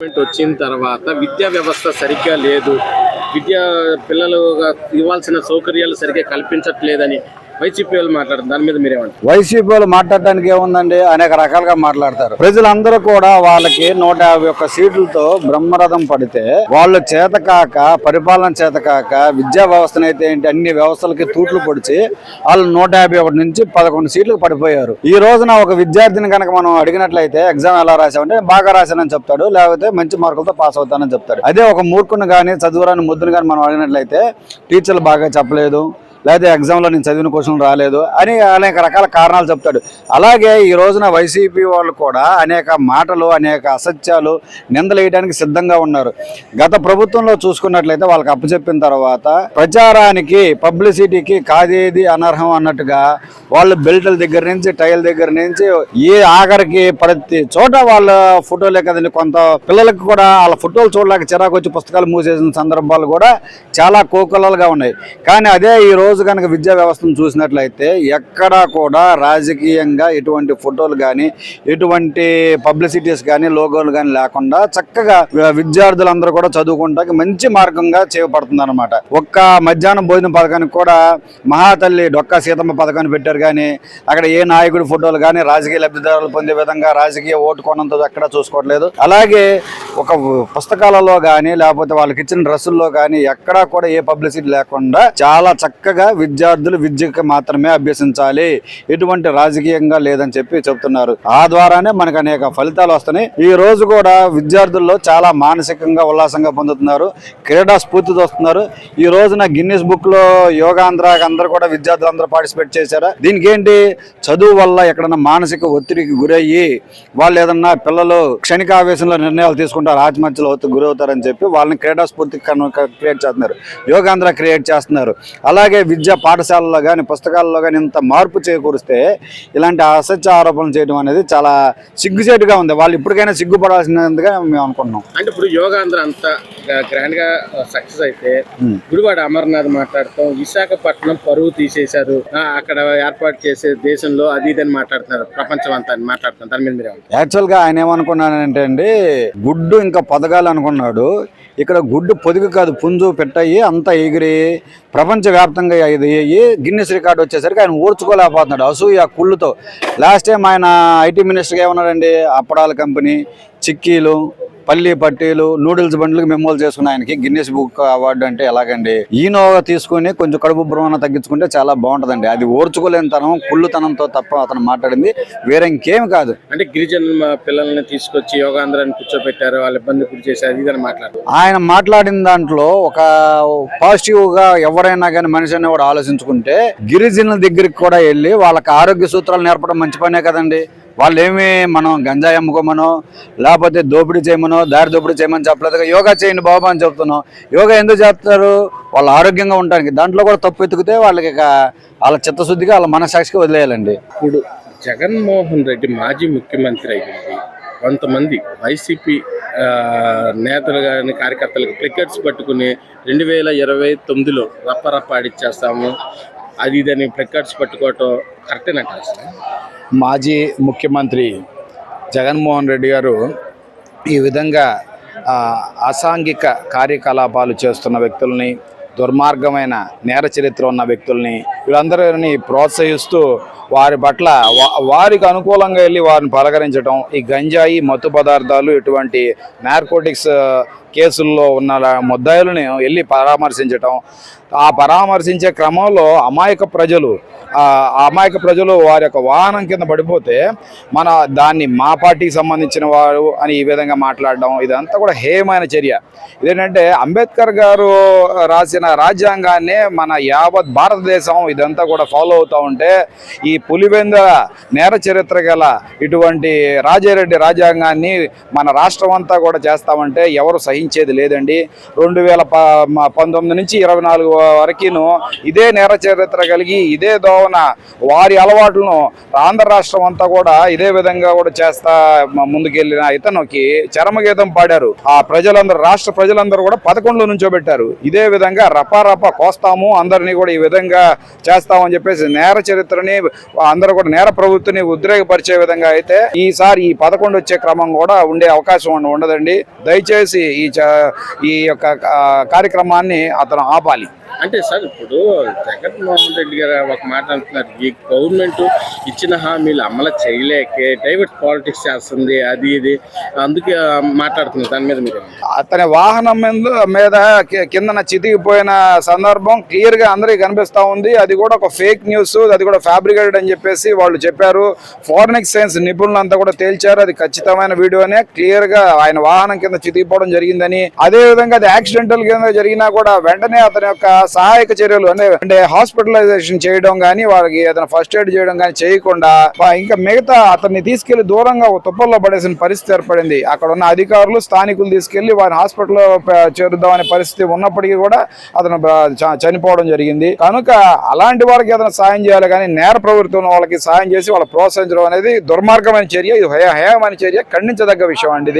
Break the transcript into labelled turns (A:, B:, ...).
A: Government వచ్చిన తర్వాత విద్యా వ్యవస్థ సరిగ్గా లేదు. విద్యా పిల్లలు ఇవ్వాల్సిన సౌకర్యాలు సరిగ్గా కల్పించట్లేదని వైసీపీ వాళ్ళు మాట్లాడుతున్నారు దాని మీద మీరేమంటారు?
B: వైసీపీ వాళ్ళు మాట్లాడడానికి ఏముందండి? అనేక రకాలుగా మాట్లాడతారు. ప్రజలందరూ కూడా వాళ్ళకి నూట యాభై ఒక్క సీట్లతో బ్రహ్మరథం పడితే వాళ్ళు చేతకాక పరిపాలన చేతకాక విద్యా వ్యవస్థనైతే ఏంటి అన్ని వ్యవస్థలకి తూట్లు పొడిచి వాళ్ళు నూట యాభై ఒకటి నుంచి పదకొండు సీట్లకు పడిపోయారు. ఈ రోజున ఒక విద్యార్థిని కనుక మనం అడిగినట్లయితే ఎగ్జామ్ ఎలా రాసామంటే బాగా రాశానని చెప్తాడు లేకపోతే మంచి మార్కులతో పాస్ అవుతానని చెప్తాడు. అదే ఒక మూర్ఖుని కానీ చదువురాని ముద్దును కానీ మనం అడిగినట్లయితే టీచర్లు బాగా చెప్పలేదు లేదా ఎగ్జామ్లో నేను చదివిన క్వశ్చన్ రాలేదు అని అనేక రకాల కారణాలు చెప్తాడు. అలాగే ఈ రోజున వైసీపీ వాళ్ళు కూడా అనేక మాటలు అనేక అసత్యాలు నిందలేయడానికి సిద్ధంగా ఉన్నారు. గత ప్రభుత్వంలో చూసుకున్నట్లయితే వాళ్ళకి అప్పచెప్పిన తర్వాత ప్రచారానికి పబ్లిసిటీకి కాదేది అనర్హం అన్నట్టుగా వాళ్ళు బెల్ట్ల దగ్గర నుంచి టైల్ దగ్గర నుంచి ఏ ఆఖరికి ప్రతి చోట వాళ్ళ ఫోటోలే కదండి. కొంత పిల్లలకు కూడా వాళ్ళ ఫోటోలు చూడలేక చిరాకు వచ్చి పుస్తకాలు మూసేసిన సందర్భాలు కూడా చాలా కోకొల్లలుగా ఉన్నాయి. కానీ అదే ఈ రోజు కనుక విద్యా వ్యవస్థను చూసినట్లయితే ఎక్కడా కూడా రాజకీయంగా ఎటువంటి ఫోటోలు కానీ ఎటువంటి పబ్లిసిటీస్ కానీ లోగోలు కానీ లేకుండా చక్కగా విద్యార్థులందరూ కూడా చదువుకుంటానికి మంచి మార్గంగా చేయబడుతుంది అనమాట ఒక్క మధ్యాహ్నం భోజన పథకానికి కూడా మహాతల్లి డొక్కా సీతమ్మ పథకాన్ని పెట్టారు కానీ అక్కడ ఏ నాయకుడి ఫోటోలు కానీ రాజకీయ లబ్ధిదారులు పొందే విధంగా రాజకీయ ఓటు కొనంత ఎక్కడ చూసుకోవట్లేదు. అలాగే ఒక పుస్తకాలలో కానీ లేకపోతే వాళ్ళకి ఇచ్చిన డ్రెస్సుల్లో కానీ ఎక్కడా కూడా ఏ పబ్లిసిటీ లేకుండా చాలా చక్కగా విద్యార్థులు విద్యకు మాత్రమే అభ్యసించాలి. ఎటువంటి రాజకీయంగా లేదని చెప్పి చెప్తున్నారు. ఆ ద్వారానే మనకు అనేక ఫలితాలు వస్తున్నాయి. ఈ రోజు కూడా విద్యార్థుల్లో చాలా మానసికంగా ఉల్లాసంగా పొందుతున్నారు. క్రీడా స్ఫూర్తితో వస్తున్నారు. ఈ రోజున గిన్నిస్ బుక్లో యోగాంధ్ర అందరూ కూడా విద్యార్థులు అందరూ పార్టిసిపేట్ చేశారా? దీనికి ఏంటి చదువు వల్ల ఎక్కడన్నా మానసిక ఒత్తిడికి గురయ్యి వాళ్ళు ఏదన్నా పిల్లలు క్షణిక ఆవేశంలో నిర్ణయాలు తీసుకుంటారు ఆత్మహత్యలు అవుతూ గురవుతారని చెప్పి వాళ్ళని క్రీడా స్ఫూర్తి క్రియేట్ చేస్తున్నారు. యోగాంధ్ర క్రియేట్ చేస్తున్నారు. అలాగే విద్యా పాఠశాలలో కానీ పుస్తకాలలో కానీ ఇంత మార్పు చేకూరిస్తే ఇలాంటి అసత్య ఆరోపణలు చేయడం అనేది చాలా సిగ్గుచేటుగా ఉంది. వాళ్ళు ఇప్పటికైనా సిగ్గుపడాల్సినదిగా మేము అనుకుంటున్నాం.
A: అంటే ఇప్పుడు యోగాంధ్ర అంతా గ్రాండ్గా సక్సెస్ అయితే
B: Hmm.
A: గుడివాడ అమర్నాథ్ మాట్లాడతాం. విశాఖపట్నం పరువు తీసేశారు. అక్కడ ఏర్పాటు చేసే దేశంలో అది ఇది అని మాట్లాడుతున్నారు. ప్రపంచం అంతా మాట్లాడుతున్నారు. దాని మీద మీరేమంటారు
B: యాక్చువల్గా ఆయన ఏమనుకున్నానంటే అండి గుడ్డు ఇంకా పొదగాలి అనుకున్నాడు. ఇక్కడ గుడ్డు పొదుగు కాదు పుంజు పెట్టయి అంతా ఎగిరి ప్రపంచవ్యాప్తంగా ఇది అయ్యి గిన్నెస్ రికార్డు వచ్చేసరికి ఆయన ఊర్చుకోలేకపోతున్నాడు. అసూయ కుళ్ళుతో. లాస్ట్ టైం ఆయన ఐటీ మినిస్టర్గా ఏమన్నాడండి అప్పడాల కంపెనీ చిక్కీలు పల్లి పట్టీలు నూడిల్స్ బండ్లకు మెమోలు చేసుకున్న ఆయనకి గిన్నెస్ బుక్ అవార్డు అంటే ఎలాగండి? ఈనో తీసుకుని కొంచెం కడుపు భ్రమణ తగ్గించుకుంటే చాలా బాగుంటుందండి. అది ఓర్చుకోలేని తనం కుళ్ళుతనంతో తప్ప అతను మాట్లాడింది వేరే ఇంకేం కాదు.
A: అంటే గిరిజనుల మా పిల్లల్ని తీసుకొచ్చి యోగాంధ్రాన్ని కూర్చోబెట్టారు వాళ్ళ ఇబ్బంది గురి చేశారు ఇది అని మాట్లాడారు
B: ఆయన మాట్లాడిన దాంట్లో ఒక పాజిటివ్గా ఎవరైనా కానీ మనిషి అనేవాడు ఆలోచించుకుంటే గిరిజనుల దగ్గరికి కూడా వెళ్ళి వాళ్ళకి ఆరోగ్య సూత్రాలు నేర్పడం మంచి పనే కదండి. వాళ్ళు ఏమి మనం గంజాయి అమ్ముకోమనో లేకపోతే దోపిడీ చేయమనో దారి దోపిడీ చేయమని చెప్పలేదు యోగా చేయండి బాబా అని చెప్తున్నాం. యోగా ఎందుకు చేస్తారు? వాళ్ళు ఆరోగ్యంగా ఉండడానికి. దాంట్లో కూడా తప్పు ఎత్తుకుతే వాళ్ళకి ఇక వాళ్ళ చిత్తశుద్ధిగా వాళ్ళ మనసాక్షికి వదిలేయాలండి.
A: ఇప్పుడు జగన్మోహన్ రెడ్డి మాజీ ముఖ్యమంత్రి అయ్యింది కొంతమంది వైసీపీ నేతలు కానీ కార్యకర్తలకు క్రికెట్స్ పట్టుకుని రెండు వేల ఇరవై తొమ్మిదిలో రప్ప రప్ప ఆడిచ్చేస్తాము. అది ఇదని ప్లికెట్స్ పట్టుకోవటం కరెక్టేనంటారు అసలు
C: మాజీ ముఖ్యమంత్రి జగన్మోహన్ రెడ్డి గారు ఈ విధంగా అసాంఘిక కార్యకలాపాలు చేస్తున్న వ్యక్తుల్ని దుర్మార్గమైన నేర చరిత్ర ఉన్న వ్యక్తుల్ని వీళ్ళందరినీ ప్రోత్సహిస్తూ వారి పట్ల వారికి అనుకూలంగా వెళ్ళి వారిని పలకరించడం ఈ గంజాయి మత్తు పదార్థాలు ఇటువంటి నార్కోటిక్స్ కేసుల్లో ఉన్న ముద్దాయిలను వెళ్ళి పరామర్శించటం. ఆ పరామర్శించే క్రమంలో అమాయక ప్రజలు అమాయక ప్రజలు వారి యొక్క వాహనం కింద పడిపోతే మన దాన్ని మా పార్టీకి సంబంధించిన వారు అని ఈ విధంగా మాట్లాడడం ఇదంతా కూడా హేయమైన చర్య. ఇదేంటంటే అంబేద్కర్ గారు రాసిన రాజ్యాంగాన్నే మన యావత్ భారతదేశం ఇదంతా కూడా ఫాలో అవుతూ ఉంటే ఈ పులివెంద నేర చరిత్ర గల ఇటువంటి రాజారెడ్డి రాజ్యాంగాన్ని మన రాష్ట్రం అంతా కూడా చేస్తామంటే ఎవరు సహించేది లేదండి. రెండు వేల పంతొమ్మిది నుంచి ఇరవై నాలుగు వరకును ఇదే నేర చరిత్ర కలిగి ఇదే దోవన వారి అలవాట్లను ఆంధ్ర రాష్ట్రం అంతా కూడా ఇదే విధంగా కూడా చేస్తా ముందుకెళ్ళిన ఇతనుకి చరమగీతం పాడారు. ఆ ప్రజలందరూ రాష్ట్ర ప్రజలందరూ కూడా పదకొండులో నుంచోబెట్టారు. ఇదే విధంగా రపా కోస్తాము అందరినీ కూడా ఈ విధంగా చేస్తామని చెప్పేసి నేర చరిత్రని అందరూ కూడా నేర ప్రవృత్తిని ఉద్రేకపరిచే విధంగా అయితే ఈసారి ఈ పదకొండు వచ్చే క్రమం కూడా ఉండే అవకాశం ఉండదండి. దయచేసి ఈ చ- ఈ యొక్క కార్యక్రమాన్ని అతను ఆపాలి.
A: అంటే సార్ ఇప్పుడు జగన్మోహన్ రెడ్డి గారు ఒక మాట అంటున్నారు. ఈ గవర్నమెంట్ ఇచ్చిన హామీలు అమలు చేయలేకే డైవర్ట్ పాలిటిక్స్ చేస్తుంది అది ఇది అందుకే మాట్లాడుతున్నారు. దాని మీద మీరు
C: అతని వాహనం మీద మీద కిందన చితికిపోయిన సందర్భం క్లియర్గా అందరికి కనిపిస్తా ఉంది. అది కూడా ఒక ఫేక్ న్యూస్ అది కూడా ఫ్యాబ్రికేటెడ్ అని చెప్పేసి వాళ్ళు చెప్పారు. ఫారెనిక్ సైన్స్ నిపుణులు అంతా కూడా తేల్చారు. అది ఖచ్చితమైన వీడియోనే క్లియర్గా ఆయన వాహనం కింద చితికిపోవడం జరిగిందని. అదే విధంగా అది యాక్సిడెంటల్ కింద జరిగినా కూడా వెంటనే అతని యొక్క సహాయక చర్యలు అంటే అంటే హాస్పిటలైజేషన్ చేయడం కానీ వాళ్ళకి ఏదైనా ఫస్ట్ ఎయిడ్ చేయడం కానీ చేయకుండా ఇంకా మిగతా అతన్ని తీసుకెళ్ళి దూరంగా ఒక తుప్పల్లో పడేసిన పరిస్థితి ఏర్పడింది. అక్కడ ఉన్న అధికారులు స్థానికులు తీసుకెళ్ళి వారిని హాస్పిటల్లో ప- చేరుద్దామనే పరిస్థితి ఉన్నప్పటికీ కూడా అతను చ- చనిపోవడం జరిగింది. కనుక అలాంటి వాళ్ళకి ఏదైనా సాయం చేయాలి కానీ నేర ప్రవృత్తి ఉన్న వాళ్ళకి సాయం చేసి వాళ్ళ ప్రోత్సహించడం అనేది దుర్మార్గమైన చర్య. ఇది హేయమైన చర్య. ఖండించదగ్గ విషయం అండి ఇది.